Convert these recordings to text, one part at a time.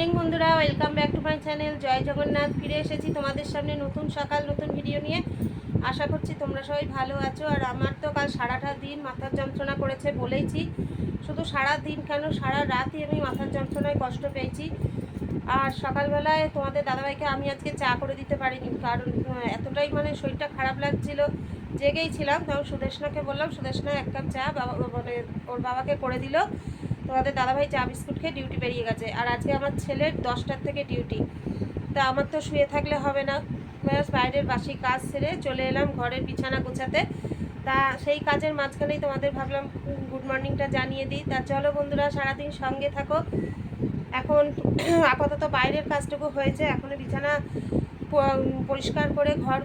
Morning বন্ধুরা। Welcome back to my channel Jai Jagannath, ফিরে এসেছি তোমাদের সামনে নতুন সকাল, নতুন ভিডিও নিয়ে। আশা করছি তোমরা সবাই ভালো আছো। আর আমার তো কাল সারাটা দিন মাথার যন্ত্রণা করেছে বলেইছি। শুধু সারা দিন কেন? সারা রাতই আমি মাথার যন্ত্রণায় কষ্ট পেয়েছি। আর সকালবেলায় তোমাদের দাদাভাইকে আমি আজকে চা করে দিতে পারিনি, কারণ এতটাই মানে শরীরটা খারাপ লাগছিল। জেগেই ছিলাম, তখন সুদেশনাকে বললাম, সুদেশনা, এক কাপ চা বাবা মানে ওর বাবাকে করে দিল। তোমাদের দাদাভাই চা বিস্কুট খেয়ে ডিউটি বেরিয়ে গেছে। আর আজকে আমার ছেলের দশটার থেকে ডিউটি তা আমার তো শুয়ে থাকলে হবে না। বাইরের বাসি কাজ সেরে চলে এলাম ঘরের বিছানা গোছাতে। তা সেই কাজের মাঝখানেই তোমাদের ভাবলাম গুড মর্নিংটা জানিয়ে দিই। তা চলো বন্ধুরা, সারাদিন সঙ্গে থাকো। এখন আপাতত বাইরের কাজটুকু হয়েছে। এখনও বিছানা পরিষ্কার করে ঘর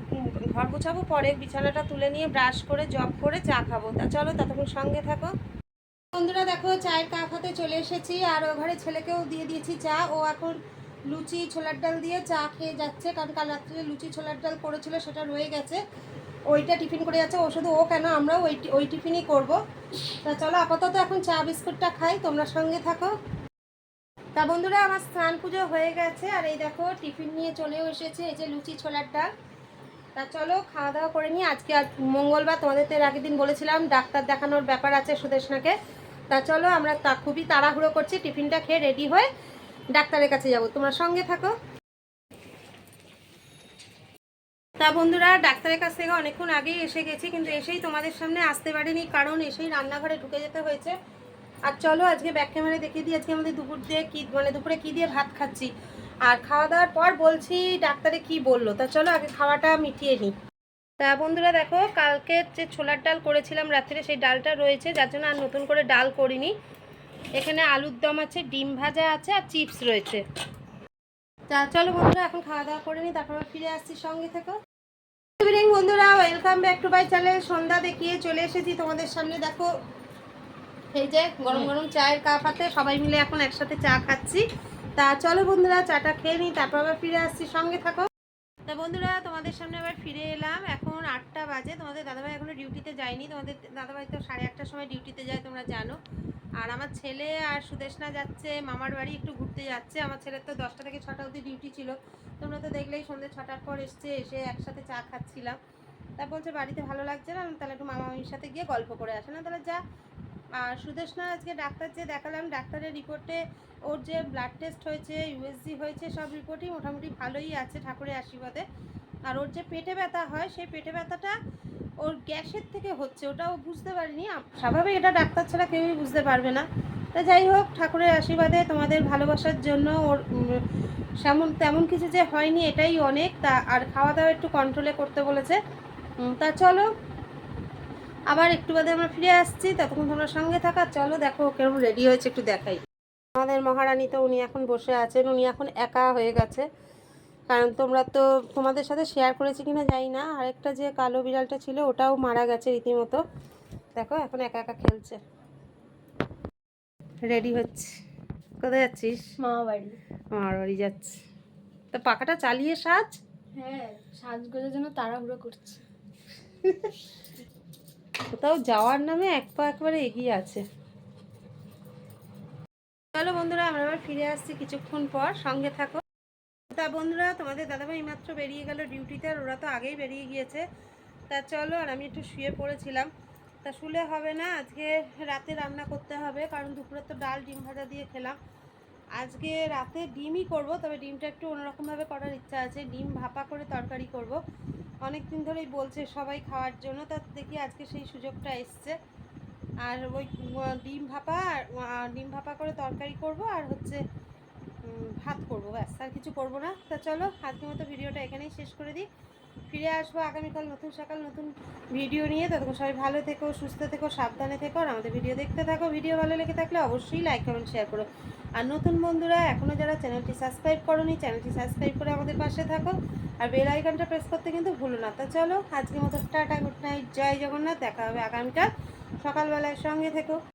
ঘর গুছাবো। পরে বিছানাটা তুলে নিয়ে ব্রাশ করে, জব করে চা খাব। তা চলো ততক্ষণ সঙ্গে থাকো। বন্ধুরা দেখো, চায়ের কাপ হাতে চলে এসেছি। আর ও ঘরে ছেলেকেও দিয়ে দিয়েছি চা। ও এখন লুচি, ছোলার ডাল দিয়ে চা খেয়ে যাচ্ছে। কারণ কাল রাত্রে লুচি, ছোলার ডাল করেছিল, সেটা রয়ে গেছে। ওইটা টিফিন করে যাচ্ছে। ও শুধু ও কেন, আমরাও ওই ওই টিফিনই করব। তা চলো, আপাতত এখন চা বিস্কুটটা খাই। তোমরা সঙ্গে থাকো। তা বন্ধুরা, আমার স্নান পুজো হয়ে গেছে। আর এই দেখো, টিফিন নিয়ে চলেও এসেছে এই যে লুচি, ছোলার ডাল। তা চলো, খাওয়া দাওয়া করে নিই। আজকে মঙ্গলবার, তোমাদের তো এর আগের দিন বলেছিলাম, ডাক্তার দেখানোর ব্যাপার আছে সুদেশনাকে। তা চলো আমরা তা খুবই তাড়াহুড়ো করছি, টিফিনটা খেয়ে রেডি হয়ে ডাক্তারের কাছে যাব। তোমরা সঙ্গে থাকো। তা বন্ধুরা, ডাক্তারের কাছ থেকে অনেকক্ষণ আগেই এসে গেছি, কিন্তু এসেই তোমাদের সামনে আসতে পারিনি, কারণ এসেই রান্নাঘরে ঢুকে যেতে হয়েছে। আর চলো আজকে ব্যাক ক্যামেরায় দেখিয়ে দিই, আজকে আমাদের দুপুর দিয়ে কি মানে দুপুরে কি দিয়ে ভাত খাচ্ছি। আর খাওয়া দাওয়ার পর বলছি, ডাক্তারে কি বলল? তা চলো আগে খাওয়াটা মিটিয়ে নিই। তা বন্ধুরা দেখো, কালকে যে ছোলার ডাল করেছিলাম রাত্রে, সেই ডালটা রয়েছে, যার জন্য আর নতুন করে ডাল করিনি। এখানে আলুর দম আছে, ডিম ভাজা আছে, আর চিপস রয়েছে। তা চলো বন্ধুরা, এখন খাওয়া দাওয়া করে নিই, তারপর ফিরে আসছি সঙ্গে থেকো। ইভিনিং বন্ধুরা welcome back to my channel সন্ধ্যা দেখিয়ে চলে এসেছি তোমাদের সামনে, দেখো। এই যে গরম গরম চায়ের কাপ হাতে, সবাই মিলে এখন একসাথে চা খাচ্ছি। তা চলো বন্ধুরা, চাটা খেয়ে নিই, তারপর আবার ফিরে আসছি সঙ্গে থাকো। তা বন্ধুরা, তোমাদের সামনে আবার ফিরে এলাম। এখন আটটা বাজে। তোমাদের দাদাভাই এখনও ডিউটিতে যায়নি। তোমাদের দাদাভাই তো সাড়ে আটটার সময় ডিউটিতে যায়, তোমরা জানো। আর আমার ছেলে আর সুদেশনা যাচ্ছে, মামার বাড়ি একটু ঘুরতে যাচ্ছে। আমার ছেলের তো দশটা থেকে ছটা অবধি ডিউটি ছিল। তোমরা তো দেখলেই সন্ধ্যে ছটার পর এসছে, এসে একসাথে চা খাচ্ছিলাম। তা বলছে, বাড়িতে ভালো লাগছে না? তাহলে একটু মামা মামির সাথে গিয়ে গল্প করে আসে। না, তাহলে যা আর সুদেশনা, আজকে ডাক্তার যে দেখালাম, ডাক্তারের রিপোর্টে ওর যে ব্লাড টেস্ট হয়েছে ইউএসজি হয়েছে, সব রিপোর্টই মোটামুটি ভালোই আছে ঠাকুরের আশীর্বাদে। আর ওর যে পেটে ব্যথা হয়, সেই পেটে ব্যথাটা ওর গ্যাসের থেকে হচ্ছে ওটা ও বুঝতে পারিনি। স্বাভাবিক এটা ডাক্তার ছাড়া কেউই বুঝতে পারবে না। তা যাই হোক, ঠাকুরের আশীর্বাদে তোমাদের ভালোবাসার জন্য ওর সেমন, তেমন কিছু যে হয়নি, এটাই অনেক। তা, আর খাওয়া দাওয়া একটু কন্ট্রোলে করতে বলেছে। তা চলো আবার একটু বাদে আমরা ফিরে আসছি ততক্ষণ তোমরা সঙ্গে থাকা চলো দেখো কেমন রেডি হয়েছে একটু দেখাই। আমাদের মহারানী তো উনি এখন বসে আছেন উনি এখন একা হয়ে গেছে। কারণ তোমরা তো তোমাদের সাথে শেয়ার করেছি কিনা জানি না আরেকটা যে কালো বিড়ালটা ছিল ওটাও মারা গেছে রীতিমতো। দেখো এখন একা একা খেলছে। রেডি হচ্ছে। কোথায় যাচ্ছিস? মামা বাড়ি। আমার বাড়ি যাচ্ছি। তো পাখাটা চালিয়ে সাজ। হ্যাঁ সাজগোজের জন্য তাড়াহুড়ো করছি। কোথাও যাওয়ার নামে এক পা একবারে এগিয়ে আছে। চলো বন্ধুরা, আমরা আবার ফিরে আসছি কিছুক্ষণ পর। সঙ্গে থাকো। তা বন্ধুরা, তোমাদের দাদাভাই মাত্র বেরিয়ে গেল ডিউটিতে, আর ওরা তো আগেই বেরিয়ে গিয়েছে। তা চলো, আর আমি একটু শুয়ে পড়েছিলাম। তা শুলে হবে না, আজকে রাতে রান্না করতে হবে, কারণ দুপুরে তো ডাল, ডিম ভাজা দিয়ে খেলাম। আজকে রাতে ডিমই করব, তবে ডিমটা একটু অন্যরকমভাবে করার ইচ্ছা আছে। ডিম ভাপা করে তরকারি করব। অনেক দিন ধরেই বলছে সবাই খাওয়ার জন্য, তা দেখি আজকে সেই সুযোগটা এসছে। আর ওই ডিম ভাপা আর ডিম ভাপা করে তরকারি করব আর হচ্ছে ভাত করব, ব্যাস, আর কিছু করব না। তা চলো, আজকের মতো ভিডিওটা এখানেই শেষ করে দিই। ফিরে আসব আগামীকাল নতুন সকাল, নতুন ভিডিও নিয়ে। ততক্ষণ সবাই ভালো থেকো, সুস্থ থেকো, সাবধানে থেকো আর আমাদের ভিডিও দেখতে থাকো। ভিডিও ভালো লেগে থাকলে অবশ্যই লাইক কমেন্ট শেয়ার করো। আর নতুন বন্ধুরা এখনও যারা চ্যানেলটি সাবস্ক্রাইব করোনি চ্যানেলটি সাবস্ক্রাইব করে আমাদের পাশে থাকো। আর বেল আইকনটা প্রেস করতে কিন্তু ভুলো না। তা চলো, আজকের মতো tata good night Jai Jagannath. দেখা হবে আগামীকাল। সকালবেলায় সঙ্গে থেকো।